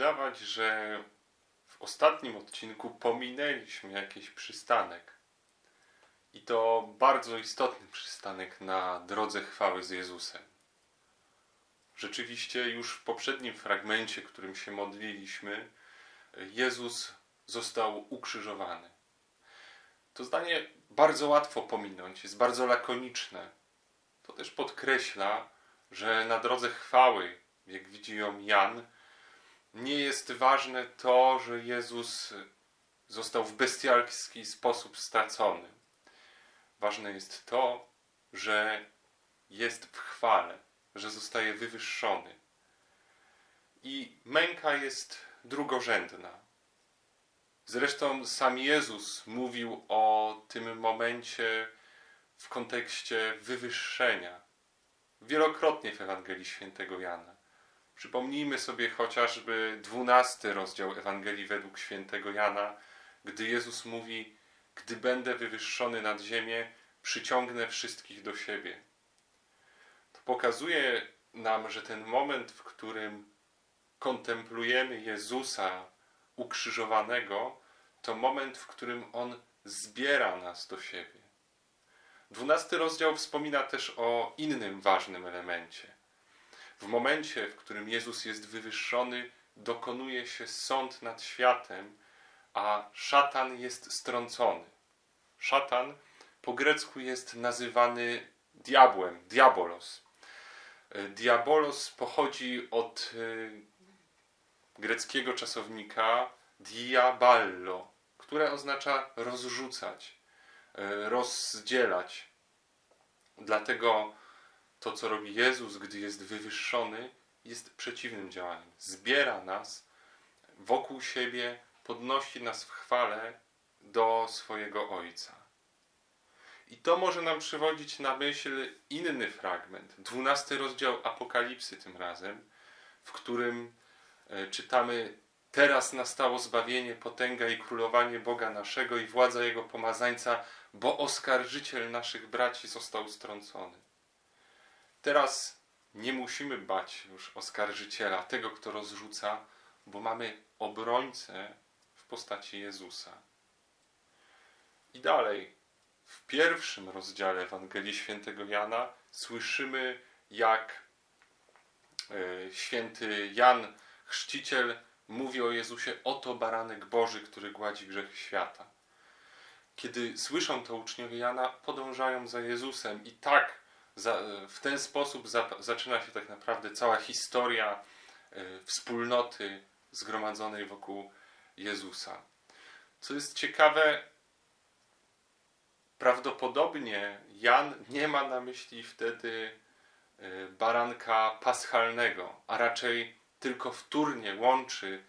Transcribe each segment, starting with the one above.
wydawać, że w ostatnim odcinku pominęliśmy jakiś przystanek. I to bardzo istotny przystanek na drodze chwały z Jezusem. Rzeczywiście już w poprzednim fragmencie, którym się modliliśmy, Jezus został ukrzyżowany. To zdanie bardzo łatwo pominąć, jest bardzo lakoniczne. To też podkreśla, że na drodze chwały, jak widzi ją Jan, nie jest ważne to, że Jezus został w bestialski sposób stracony. Ważne jest to, że jest w chwale, że zostaje wywyższony. I męka jest drugorzędna. Zresztą sam Jezus mówił o tym momencie w kontekście wywyższenia. Wielokrotnie w Ewangelii Świętego Jana. Przypomnijmy sobie chociażby dwunasty rozdział Ewangelii według Świętego Jana, gdy Jezus mówi: Gdy będę wywyższony nad ziemię, przyciągnę wszystkich do siebie. To pokazuje nam, że ten moment, w którym kontemplujemy Jezusa ukrzyżowanego, to moment, w którym On zbiera nas do siebie. Dwunasty rozdział wspomina też o innym ważnym elemencie. W momencie, w którym Jezus jest wywyższony, dokonuje się sąd nad światem, a szatan jest strącony. Szatan po grecku jest nazywany diabłem, diabolos. Diabolos pochodzi od y, greckiego czasownika diaballo, które oznacza rozrzucać, y, rozdzielać. Dlatego to, co robi Jezus, gdy jest wywyższony, jest przeciwnym działaniem. Zbiera nas wokół siebie, podnosi nas w chwale do swojego Ojca. I to może nam przywodzić na myśl inny fragment, dwunasty rozdział Apokalipsy tym razem, w którym e, czytamy Teraz nastało zbawienie, potęga i królowanie Boga naszego i władza Jego pomazańca, bo oskarżyciel naszych braci został strącony. Teraz nie musimy bać już oskarżyciela, tego, kto rozrzuca, bo mamy obrońcę w postaci Jezusa. I dalej, w pierwszym rozdziale Ewangelii Świętego Jana słyszymy, jak e, święty Jan, chrzciciel, mówi o Jezusie: Oto baranek Boży, który gładzi grzech świata. Kiedy słyszą to uczniowie Jana, podążają za Jezusem, i tak za, w ten sposób za, zaczyna się tak naprawdę cała historia y, wspólnoty zgromadzonej wokół Jezusa. Co jest ciekawe, prawdopodobnie Jan nie ma na myśli wtedy y, baranka paschalnego, a raczej tylko wtórnie łączy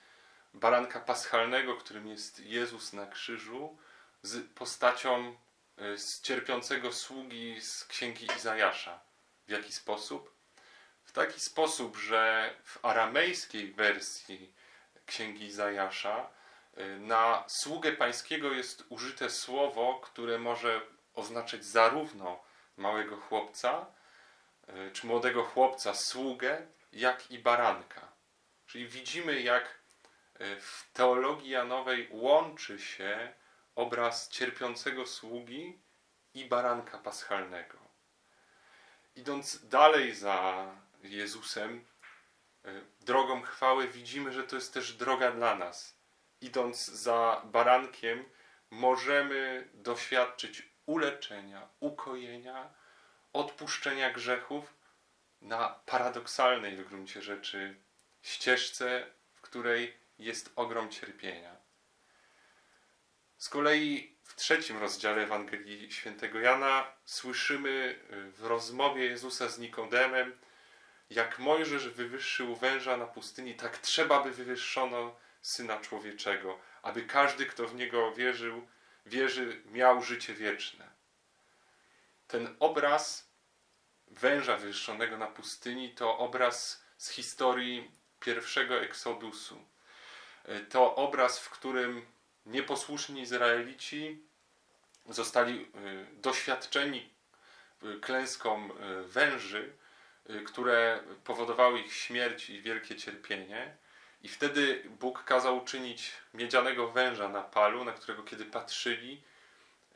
baranka paschalnego, którym jest Jezus na krzyżu, z postacią z cierpiącego sługi z księgi Izajasza. W jaki sposób? W taki sposób, że w aramejskiej wersji księgi Izajasza y, na sługę pańskiego jest użyte słowo, które może oznaczać zarówno małego chłopca, y, czy młodego chłopca, sługę, jak i baranka. Czyli widzimy, jak w teologii Janowej łączy się obraz cierpiącego sługi i baranka paschalnego. Idąc dalej za Jezusem, e, drogą chwały, widzimy, że to jest też droga dla nas. Idąc za barankiem, możemy doświadczyć uleczenia, ukojenia, odpuszczenia grzechów na paradoksalnej w gruncie rzeczy ścieżce, w której jest ogrom cierpienia. Z kolei w trzecim rozdziale Ewangelii Świętego Jana słyszymy y, w rozmowie Jezusa z Nikodemem, jak Mojżesz wywyższył węża na pustyni, tak trzeba by wywyższono Syna Człowieczego, aby każdy, kto w Niego wierzył, wierzy, miał życie wieczne. Ten obraz węża wywyższonego na pustyni to obraz z historii pierwszego eksodusu. Y, to obraz, w którym nieposłuszni Izraelici zostali y, doświadczeni y, klęską węży, które powodowały ich śmierć i wielkie cierpienie. I wtedy Bóg kazał uczynić miedzianego węża na palu, na którego kiedy patrzyli,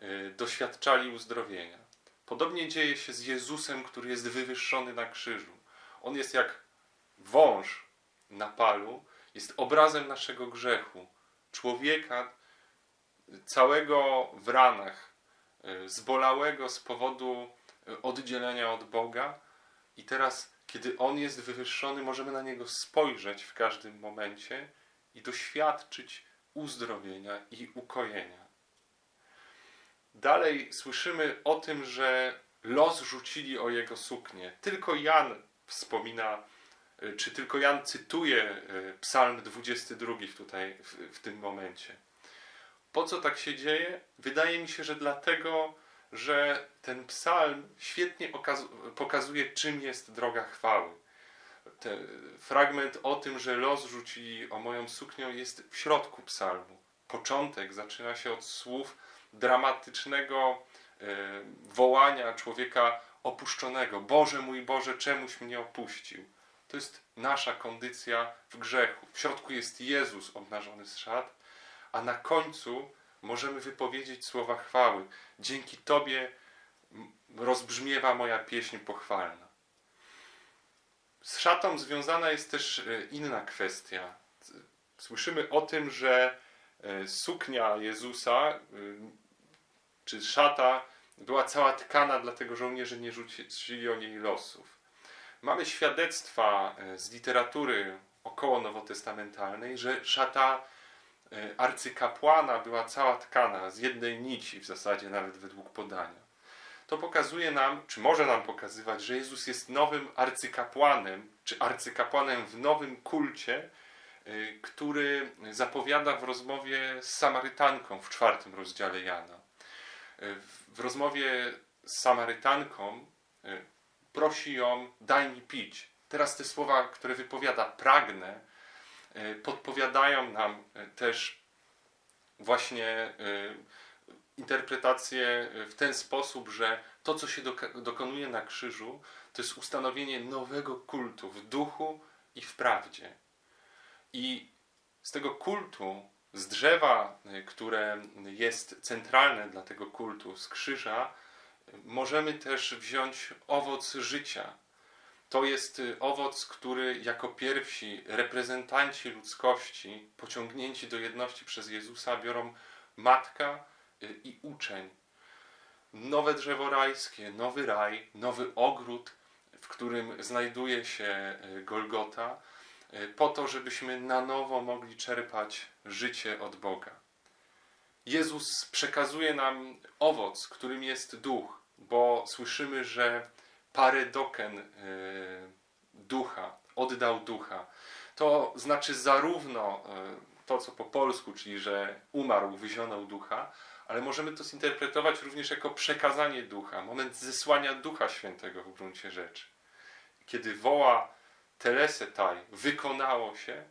y, doświadczali uzdrowienia. Podobnie dzieje się z Jezusem, który jest wywyższony na krzyżu. On jest jak wąż na palu, jest obrazem naszego grzechu. Człowieka całego w ranach, y, zbolałego z powodu y, oddzielenia od Boga. I teraz, kiedy On jest wywyższony, możemy na Niego spojrzeć w każdym momencie i doświadczyć uzdrowienia i ukojenia. Dalej słyszymy o tym, że los rzucili o Jego suknię. Tylko Jan wspomina, y, czy tylko Jan cytuje Psalm 22 tutaj w, w tym momencie. Po co tak się dzieje? Wydaje mi się, że dlatego, że ten psalm świetnie okaz- pokazuje, czym jest droga chwały. Ten fragment o tym, że los rzucili o moją suknię, jest w środku psalmu. Początek zaczyna się od słów dramatycznego e, wołania człowieka opuszczonego. Boże mój Boże, czemuś mnie opuścił. To jest nasza kondycja w grzechu. W środku jest Jezus obnażony z szat, a na końcu możemy wypowiedzieć słowa chwały. Dzięki Tobie rozbrzmiewa moja pieśń pochwalna. Z szatą związana jest też e, inna kwestia. Słyszymy o tym, że e, suknia Jezusa, e, czy szata, była cała tkana, dlatego żołnierze nie rzucili o niej losów. Mamy świadectwa z literatury około nowotestamentalnej, że szata arcykapłana była cała tkana z jednej nici, w zasadzie nawet według podania. To pokazuje nam, czy może nam pokazywać, że Jezus jest nowym arcykapłanem, czy arcykapłanem w nowym kulcie, y, który zapowiada w rozmowie z Samarytanką w czwartym rozdziale Jana. Y, W rozmowie z Samarytanką prosi ją, daj mi pić. Teraz te słowa, które wypowiada, pragnę, podpowiadają nam y, też właśnie y, interpretację w ten sposób, że to, co się dokonuje na krzyżu, to jest ustanowienie nowego kultu w duchu i w prawdzie. I z tego kultu, z drzewa, które jest centralne dla tego kultu, z krzyża, możemy też wziąć owoc życia. To jest y, owoc, który jako pierwsi reprezentanci ludzkości, pociągnięci do jedności przez Jezusa, biorą matka y, i uczeń. Nowe drzewo rajskie, nowy raj, nowy ogród, w którym znajduje się y, Golgota, po to, żebyśmy na nowo mogli czerpać życie od Boga. Jezus przekazuje nam owoc, którym jest duch, bo słyszymy, że paredoken y, ducha, oddał ducha. To znaczy zarówno y, to, co po polsku, czyli że umarł, wyzionął ducha, ale możemy to zinterpretować również jako przekazanie ducha, moment zesłania ducha świętego w gruncie rzeczy. Kiedy woła telesetaj, wykonało się,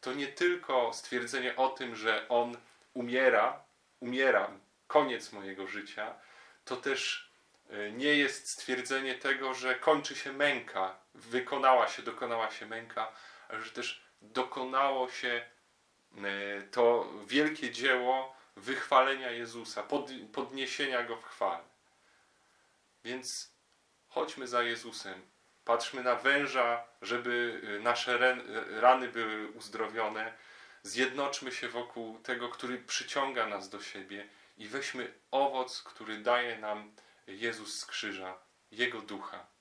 to nie tylko stwierdzenie o tym, że on umiera, umieram, koniec mojego życia, to też nie jest stwierdzenie tego, że kończy się męka, wykonała się, dokonała się męka, ale że też dokonało się y, to wielkie dzieło wychwalenia Jezusa, pod, podniesienia Go w chwale. Więc chodźmy za Jezusem, patrzmy na węża, żeby y, nasze ren- rany były uzdrowione, zjednoczmy się wokół tego, który przyciąga nas do siebie i weźmy owoc, który daje nam Jezus z krzyża, Jego ducha.